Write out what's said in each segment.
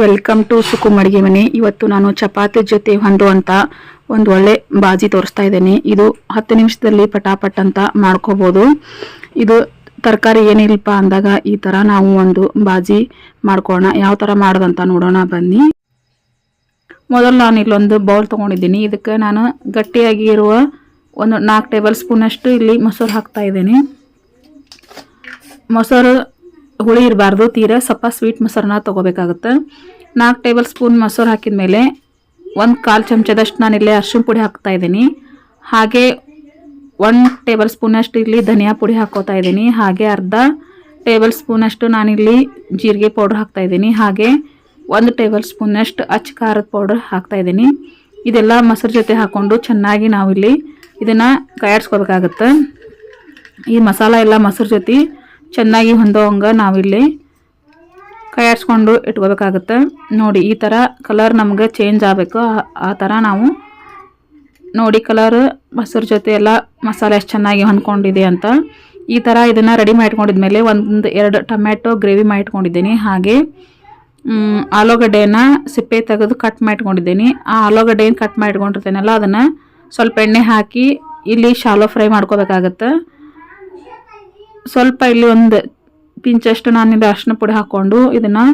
Welcome to ಸುಕುಮ್ ಅಡಿಗೆ ಮನೆ. ಇವತ್ತು ನಾನು ಚಪಾತಿ ಜೊತೆ ಹೊಂದುವಂಥ ಒಂದು ಒಳ್ಳೆ ಬಾಜಿ ತೋರಿಸ್ತಾ ಇದ್ದೀನಿ. ಇದು ಹತ್ತು ನಿಮಿಷದಲ್ಲಿ ಪಟಾಪಟ್ ಅಂತ ಮಾಡ್ಕೋಬೋದು. ಇದು ತರಕಾರಿ ಏನಿಲ್ಲಪ್ಪ ಅಂದಾಗ ಈ ಥರ ನಾವು ಒಂದು ಬಾಜಿ ಮಾಡ್ಕೋಣ ಯಾವ ಥರ ಮಾಡೋದಂತ ನೋಡೋಣ, ಬನ್ನಿ. ಮೊದಲು ನಾನು ಇಲ್ಲೊಂದು ಬೌಲ್ ತೊಗೊಂಡಿದ್ದೀನಿ. ಇದಕ್ಕೆ ನಾನು ಗಟ್ಟಿಯಾಗಿ ಇರುವ ಒಂದು ನಾಲ್ಕು ಟೇಬಲ್ ಸ್ಪೂನಷ್ಟು ಇಲ್ಲಿ ಮೊಸರು ಹಾಕ್ತಾ ಇದ್ದೀನಿ. ಮೊಸರು ಹುಳಿ ಇರಬಾರ್ದು, ತೀರ ಸ್ವಲ್ಪ ಸ್ವೀಟ್ ಮೊಸರನ್ನ ತೊಗೋಬೇಕಾಗುತ್ತೆ. ನಾಲ್ಕು ಟೇಬಲ್ ಸ್ಪೂನ್ ಮೊಸರು ಹಾಕಿದ ಮೇಲೆ ಒಂದು ಕಾಲು ಚಮಚದಷ್ಟು ನಾನು ಇಲ್ಲೇ ಅರ್ಶಿನ ಪುಡಿ ಹಾಕ್ತಾ ಇದ್ದೀನಿ. ಹಾಗೆ ಒನ್ ಟೇಬಲ್ ಸ್ಪೂನಷ್ಟು ಇಲ್ಲಿ ಧನಿಯಾ ಪುಡಿ ಹಾಕೋತಾ ಇದ್ದೀನಿ. ಹಾಗೆ ಅರ್ಧ ಟೇಬಲ್ ಸ್ಪೂನಷ್ಟು ನಾನಿಲ್ಲಿ ಜೀರಿಗೆ ಪೌಡ್ರ್ ಹಾಕ್ತಾ ಇದ್ದೀನಿ. ಹಾಗೆ ಒಂದು ಟೇಬಲ್ ಸ್ಪೂನಷ್ಟು ಅಚ್ಚ ಖಾರದ ಪೌಡ್ರ್ ಹಾಕ್ತಾ ಇದ್ದೀನಿ. ಇದೆಲ್ಲ ಮೊಸರು ಜೊತೆ ಹಾಕ್ಕೊಂಡು ಚೆನ್ನಾಗಿ ನಾವಿಲ್ಲಿ ಇದನ್ನು ಕೈಯಾಡ್ಸ್ಕೋಬೇಕಾಗತ್ತೆ ಈ ಮಸಾಲ ಎಲ್ಲ ಮೊಸರು ಜೊತೆ ಚೆನ್ನಾಗಿ ಹೊಂದೋವಂಗೆ ನಾವಿಲ್ಲಿ ಕೈಯಾಡ್ಸ್ಕೊಂಡು ಇಟ್ಕೋಬೇಕಾಗುತ್ತೆ. ನೋಡಿ, ಈ ಥರ ಕಲರ್ ನಮ್ಗೆ ಚೇಂಜ್ ಆಗಬೇಕು. ಆ- ಥರ ನಾವು ನೋಡಿ ಕಲರ್ ಮೊಸರು ಜೊತೆ ಎಲ್ಲ ಮಸಾಲೆ ಎಷ್ಟು ಚೆನ್ನಾಗಿ ಹೊಂದ್ಕೊಂಡಿದೆ ಅಂತ. ಈ ಥರ ಇದನ್ನು ರೆಡಿ ಮಾಡಿಟ್ಕೊಂಡಿದ್ಮೇಲೆ ಒಂದು ಎರಡು ಟೊಮ್ಯಾಟೊ ಗ್ರೇವಿ ಮಾಡಿಟ್ಕೊಂಡಿದ್ದೀನಿ. ಹಾಗೆ ಆಲೂಗಡ್ಡೆಯನ್ನು ಆಲೂಗಡ್ಡೆನ ಸಿಪ್ಪೆ ತೆಗೆದು ಕಟ್ ಮಾಡಿಟ್ಕೊಂಡಿದ್ದೀನಿ. ಆ ಆಲೂಗಡ್ಡೆಯನ್ನು ಕಟ್ ಮಾಡಿಟ್ಕೊಂಡಿರ್ತೇನಲ್ಲ, ಅದನ್ನು ಸ್ವಲ್ಪ ಎಣ್ಣೆ ಹಾಕಿ ಇಲ್ಲಿ ಶಾಲೋ ಫ್ರೈ ಮಾಡ್ಕೋಬೇಕಾಗತ್ತೆ. ಸ್ವಲ್ಪ ಇಲ್ಲಿ ಒಂದು ಪಿಂಚಷ್ಟು ನಾನಿಲ್ಲಿ ಅರಿಶಿನ ಪುಡಿ ಹಾಕ್ಕೊಂಡು ಇದನ್ನು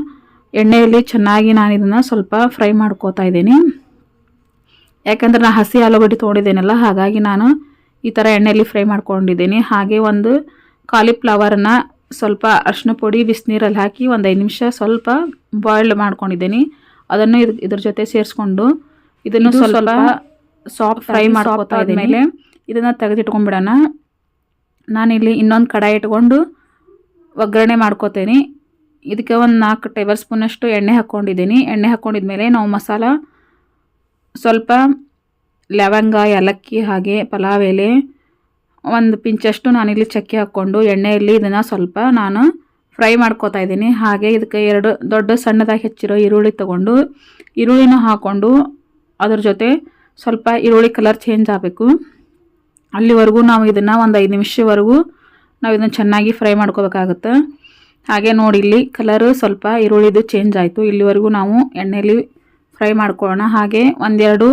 ಎಣ್ಣೆಯಲ್ಲಿ ಚೆನ್ನಾಗಿ ನಾನು ಇದನ್ನು ಸ್ವಲ್ಪ ಫ್ರೈ ಮಾಡ್ಕೋತಾ ಇದ್ದೀನಿ. ಯಾಕಂದ್ರೆ ನಾನು ಹಸಿ ಆಲೂಗಡ್ಡೆ ತೊಗೊಂಡಿದ್ದೇನಲ್ಲ ಹಾಗಾಗಿ ನಾನು ಈ ಥರ ಎಣ್ಣೆಯಲ್ಲಿ ಫ್ರೈ ಮಾಡ್ಕೊಂಡಿದ್ದೀನಿ. ಹಾಗೆ ಒಂದು ಕಾಲಿಫ್ಲವರನ್ನ ಸ್ವಲ್ಪ ಅರಿಶಿನ ಪುಡಿ ಬಿಸಿನೀರಲ್ಲಿ ಹಾಕಿ ಒಂದು ಐದು ನಿಮಿಷ ಸ್ವಲ್ಪ ಬಾಯ್ಲ್ಡ್ ಮಾಡ್ಕೊಂಡಿದ್ದೀನಿ. ಅದನ್ನು ಇದ್ರ ಇದ್ರ ಜೊತೆ ಸೇರಿಸ್ಕೊಂಡು ಇದನ್ನು ಸ್ವಲ್ಪ ಸಾಫ್ಟ್ ಫ್ರೈ ಮಾಡ್ಕೋತಾ ಮೇಲೆ ಇದನ್ನು ತೆಗೆದಿಟ್ಕೊಂಡ್ಬಿಡೋಣ. ನಾನಿಲ್ಲಿ ಇನ್ನೊಂದು ಕಡಾಯಿ ಇಟ್ಕೊಂಡು ಒಗ್ಗರಣೆ ಮಾಡ್ಕೋತೀನಿ. ಇದಕ್ಕೆ ಒಂದು ನಾಲ್ಕು ಟೇಬಲ್ ಸ್ಪೂನಷ್ಟು ಎಣ್ಣೆ ಹಾಕ್ಕೊಂಡಿದ್ದೀನಿ ಎಣ್ಣೆ ಹಾಕ್ಕೊಂಡಿದ್ಮೇಲೆ ನಾವು ಮಸಾಲ, ಸ್ವಲ್ಪ ಲವಂಗ ಏಲಕ್ಕಿ ಹಾಗೆ ಪಲಾವ್ ಎಲೆ, ಒಂದು ಪಿಂಚಷ್ಟು ನಾನಿಲ್ಲಿ ಚಕ್ಕೆ ಹಾಕ್ಕೊಂಡು ಎಣ್ಣೆಯಲ್ಲಿ ಇದನ್ನು ಸ್ವಲ್ಪ ನಾನು ಫ್ರೈ ಮಾಡ್ಕೋತಾ ಇದ್ದೀನಿ. ಹಾಗೆ ಇದಕ್ಕೆ ಎರಡು ದೊಡ್ಡ ಸಣ್ಣದಾಗಿ ಹೆಚ್ಚಿರೋ ಈರುಳ್ಳಿ ತಗೊಂಡು, ಈರುಳ್ಳಿನ ಹಾಕ್ಕೊಂಡು ಅದ್ರ ಜೊತೆ ಸ್ವಲ್ಪ ಈರುಳ್ಳಿ ಕಲರ್ ಚೇಂಜ್ ಆಗಬೇಕು. ಅಲ್ಲಿವರೆಗೂ ನಾವು ಇದನ್ನು ಒಂದು ಐದು ನಿಮಿಷವರೆಗೂ ನಾವು ಇದನ್ನು ಚೆನ್ನಾಗಿ ಫ್ರೈ ಮಾಡ್ಕೋಬೇಕಾಗುತ್ತೆ. ಹಾಗೆ ನೋಡಿ ಇಲ್ಲಿ ಕಲರು ಸ್ವಲ್ಪ ಈರುಳ್ಳಿದು ಚೇಂಜ್ ಆಯಿತು. ಇಲ್ಲಿವರೆಗೂ ನಾವು ಎಣ್ಣೆಯಲ್ಲಿ ಫ್ರೈ ಮಾಡ್ಕೊಳ್ಳೋಣ. ಹಾಗೆ ಒಂದೆರಡು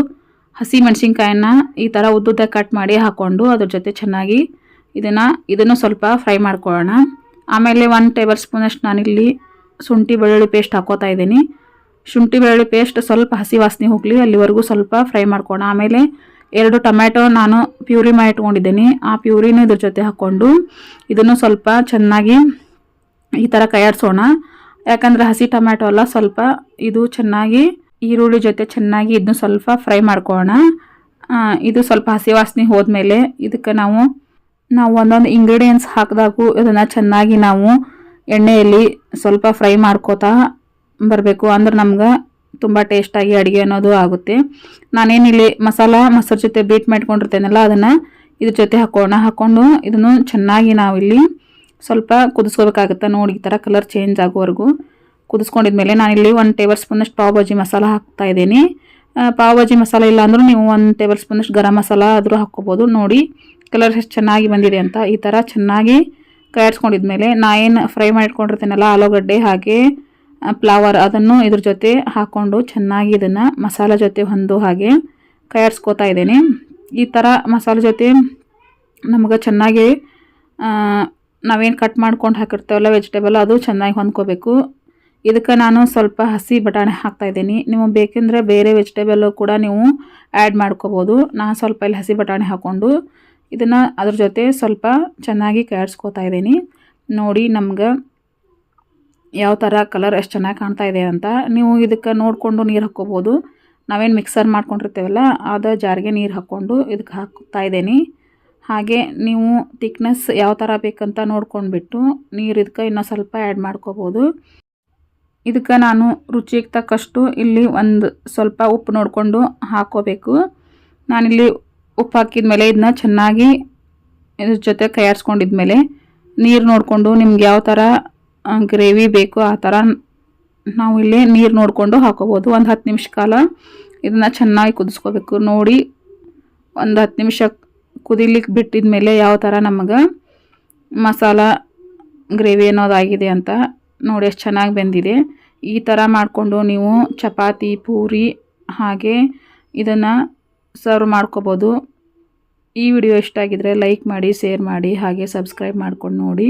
ಹಸಿ ಮೆಣಸಿನ್ಕಾಯನ್ನ ಈ ಥರ ಉದ್ದುದ್ದ ಕಟ್ ಮಾಡಿ ಹಾಕ್ಕೊಂಡು ಅದ್ರ ಜೊತೆ ಚೆನ್ನಾಗಿ ಇದನ್ನು ಇದನ್ನು ಸ್ವಲ್ಪ ಫ್ರೈ ಮಾಡ್ಕೊಳ್ಳೋಣ. ಆಮೇಲೆ ಒನ್ ಟೇಬಲ್ ಸ್ಪೂನಷ್ಟು ನಾನಿಲ್ಲಿ ಶುಂಠಿ ಬೆಳ್ಳುಳ್ಳಿ ಪೇಸ್ಟ್ ಹಾಕೋತಾ ಇದ್ದೀನಿ. ಶುಂಠಿ ಬೆಳ್ಳುಳ್ಳಿ ಪೇಸ್ಟ್ ಸ್ವಲ್ಪ ಹಸಿ ವಾಸನೆ ಹೋಗಲಿ, ಅಲ್ಲಿವರೆಗೂ ಸ್ವಲ್ಪ ಫ್ರೈ ಮಾಡ್ಕೊಳ್ಳೋಣ. ಆಮೇಲೆ ಎರಡು ಟೊಮ್ಯಾಟೊ ನಾನು ಪ್ಯೂರಿ ಮಾಡಿ ಇಟ್ಕೊಂಡಿದ್ದೀನಿ. ಆ ಪ್ಯೂರಿನೂ ಇದ್ರ ಜೊತೆ ಹಾಕ್ಕೊಂಡು ಇದನ್ನು ಸ್ವಲ್ಪ ಚೆನ್ನಾಗಿ ಈ ಥರ ಕೈಯಾಡಿಸೋಣ. ಯಾಕಂದರೆ ಹಸಿ ಟೊಮ್ಯಾಟೊ ಎಲ್ಲ ಸ್ವಲ್ಪ ಇದು ಚೆನ್ನಾಗಿ ಈರುಳ್ಳಿ ಜೊತೆ ಚೆನ್ನಾಗಿ ಇದನ್ನು ಸ್ವಲ್ಪ ಫ್ರೈ ಮಾಡ್ಕೊಳ್ಳೋಣ. ಇದು ಸ್ವಲ್ಪ ಹಸಿ ವಾಸನೆ ಹೋದ್ಮೇಲೆ ಇದಕ್ಕೆ ನಾವು ನಾವು ಒಂದೊಂದು ಇಂಗ್ರೀಡಿಯೆಂಟ್ಸ್ ಹಾಕಿದಾಗೂ ಇದನ್ನು ಚೆನ್ನಾಗಿ ನಾವು ಎಣ್ಣೆಯಲ್ಲಿ ಸ್ವಲ್ಪ ಫ್ರೈ ಮಾಡ್ಕೋತಾ ಬರಬೇಕು. ಅಂದ್ರೆ ನಮ್ಗೆ ತುಂಬ ಟೇಸ್ಟಾಗಿ ಅಡುಗೆ ಅನ್ನೋದು ಆಗುತ್ತೆ. ನಾನೇನಿಲ್ಲಿ ಮಸಾಲ, ಮೊಸರು ಜೊತೆ ಬೀಟ್ ಮಾಡ್ಕೊಂಡಿರ್ತೇನಲ್ಲ, ಅದನ್ನು ಇದ್ರ ಜೊತೆ ಹಾಕೋಣ. ಹಾಕ್ಕೊಂಡು ಇದನ್ನು ಚೆನ್ನಾಗಿ ನಾವಿಲ್ಲಿ ಸ್ವಲ್ಪ ಕುದಿಸ್ಕೋಬೇಕಾಗುತ್ತೆ. ನೋಡಿ, ಈ ಥರ ಕಲರ್ ಚೇಂಜ್ ಆಗೋವರೆಗೂ. ಕುದಿಸ್ಕೊಂಡಿದ್ಮೇಲೆ ನಾನಿಲ್ಲಿ ಒಂದು ಟೇಬಲ್ ಸ್ಪೂನಷ್ಟು ಪಾವ್ ಭಾಜಿ ಮಸಾಲ ಹಾಕ್ತಾ ಇದ್ದೀನಿ. ಪಾವ್ ಭಾಜಿ ಮಸಾಲ ಇಲ್ಲ ಅಂದರೂ ನೀವು ಒಂದು ಟೇಬಲ್ ಸ್ಪೂನಷ್ಟು ಗರಂ ಮಸಾಲ ಆದರೂ ಹಾಕ್ಕೋಬೋದು. ನೋಡಿ ಕಲರ್ ಎಷ್ಟು ಚೆನ್ನಾಗಿ ಬಂದಿದೆ ಅಂತ. ಈ ಥರ ಚೆನ್ನಾಗಿ ಕೈಯಾಡ್ಸ್ಕೊಂಡಿದ್ಮೇಲೆ ನಾ ಏನು ಫ್ರೈ ಮಾಡಿಟ್ಕೊಂಡಿರ್ತೇನಲ್ಲ ಆಲೂಗಡ್ಡೆ ಹಾಗೆ ಫ್ಲವರ್ ಅದನ್ನು ಇದ್ರ ಜೊತೆ ಹಾಕ್ಕೊಂಡು ಚೆನ್ನಾಗಿ ಇದನ್ನು ಮಸಾಲೆ ಜೊತೆ ಹೊಂದು ಹಾಗೆ ಕೈಯಾಡ್ಸ್ಕೊತಾ ಇದ್ದೀನಿ. ಈ ಥರ ಮಸಾಲೆ ಜೊತೆ ನಮ್ಗೆ ಚೆನ್ನಾಗಿ ನಾವೇನು ಕಟ್ ಮಾಡ್ಕೊಂಡು ಹಾಕಿರ್ತೇವಲ್ಲ ವೆಜಿಟೇಬಲ್ ಅದು ಚೆನ್ನಾಗಿ ಹೊಂದ್ಕೋಬೇಕು. ಇದಕ್ಕೆ ನಾನು ಸ್ವಲ್ಪ ಹಸಿ ಬಟಾಣಿ ಹಾಕ್ತಾ ಇದ್ದೀನಿ. ನೀವು ಬೇಕೆಂದರೆ ಬೇರೆ ವೆಜಿಟೇಬಲ್ಲು ಕೂಡ ನೀವು ಆ್ಯಡ್ ಮಾಡ್ಕೋಬೋದು. ನಾನು ಸ್ವಲ್ಪ ಇಲ್ಲಿ ಹಸಿ ಬಟಾಣಿ ಹಾಕ್ಕೊಂಡು ಇದನ್ನು ಅದ್ರ ಜೊತೆ ಸ್ವಲ್ಪ ಚೆನ್ನಾಗಿ ಕೈಯಾಡ್ಸ್ಕೊತಾ ಇದ್ದೀನಿ. ನೋಡಿ ನಮ್ಗೆ ಯಾವ ಥರ ಕಲರ್ ಎಷ್ಟು ಚೆನ್ನಾಗಿ ಕಾಣ್ತಾ ಇದೆ ಅಂತ ನೀವು ಇದಕ್ಕೆ ನೋಡಿಕೊಂಡು ನೀರು ಹಾಕ್ಕೋಬೋದು. ನಾವೇನು ಮಿಕ್ಸರ್ ಮಾಡ್ಕೊಂಡಿರ್ತೇವಲ್ಲ, ಅದು ಜಾರಿಗೆ ನೀರು ಹಾಕ್ಕೊಂಡು ಇದಕ್ಕೆ ಹಾಕ್ತಾ ಇದ್ದೀನಿ ಹಾಗೆ ನೀವು ತಿಕ್ನೆಸ್ ಯಾವ ಥರ ಬೇಕಂತ ನೋಡ್ಕೊಂಡ್ಬಿಟ್ಟು ನೀರು ಇದಕ್ಕೆ ಇನ್ನೂ ಸ್ವಲ್ಪ ಆ್ಯಡ್ ಮಾಡ್ಕೋಬೋದು. ಇದಕ್ಕೆ ನಾನು ರುಚಿಗೆ ತಕ್ಕಷ್ಟು ಇಲ್ಲಿ ಒಂದು ಸ್ವಲ್ಪ ಉಪ್ಪು ನೋಡಿಕೊಂಡು ಹಾಕ್ಕೋಬೇಕು ನಾನಿಲ್ಲಿ ಉಪ್ಪು ಹಾಕಿದ ಮೇಲೆ ಇದನ್ನ ಚೆನ್ನಾಗಿ ಇದ್ರ ಜೊತೆ ಕೈಯಾರಿಸ್ಕೊಂಡಿದ್ಮೇಲೆ ನೀರು ನೋಡಿಕೊಂಡು ನಿಮ್ಗೆ ಯಾವ ಥರ ಗ್ರೇವಿ ಬೇಕು, ಆ ಥರ ನಾವು ಇಲ್ಲಿ ನೀರು ನೋಡಿಕೊಂಡು ಹಾಕೋಬೋದು. ಒಂದು ಹತ್ತು ನಿಮಿಷ ಕಾಲ ಇದನ್ನು ಚೆನ್ನಾಗಿ ಕುದಿಸ್ಕೋಬೇಕು. ನೋಡಿ, ಒಂದು ಹತ್ತು ನಿಮಿಷ ಕುದಿಲಿಕ್ಕೆ ಬಿಟ್ಟಿದ ಮೇಲೆ ಯಾವ ಥರ ನಮಗೆ ಮಸಾಲ, ಗ್ರೇವಿ ಅನ್ನೋದಾಗಿದೆ ಅಂತ ನೋಡಿ ಎಷ್ಟು ಚೆನ್ನಾಗಿ ಬೆಂದಿದೆ. ಈ ಥರ ಮಾಡಿಕೊಂಡು ನೀವು ಚಪಾತಿ, ಪೂರಿ ಹಾಗೆ ಇದನ್ನು ಸರ್ವ್ ಮಾಡ್ಕೋಬೋದು. ಈ ವಿಡಿಯೋ ಇಷ್ಟ ಆಗಿದ್ರೆ ಲೈಕ್ ಮಾಡಿ, ಶೇರ್ ಮಾಡಿ, ಹಾಗೆ ಸಬ್ಸ್ಕ್ರೈಬ್ ಮಾಡ್ಕೊಂಡು ನೋಡಿ.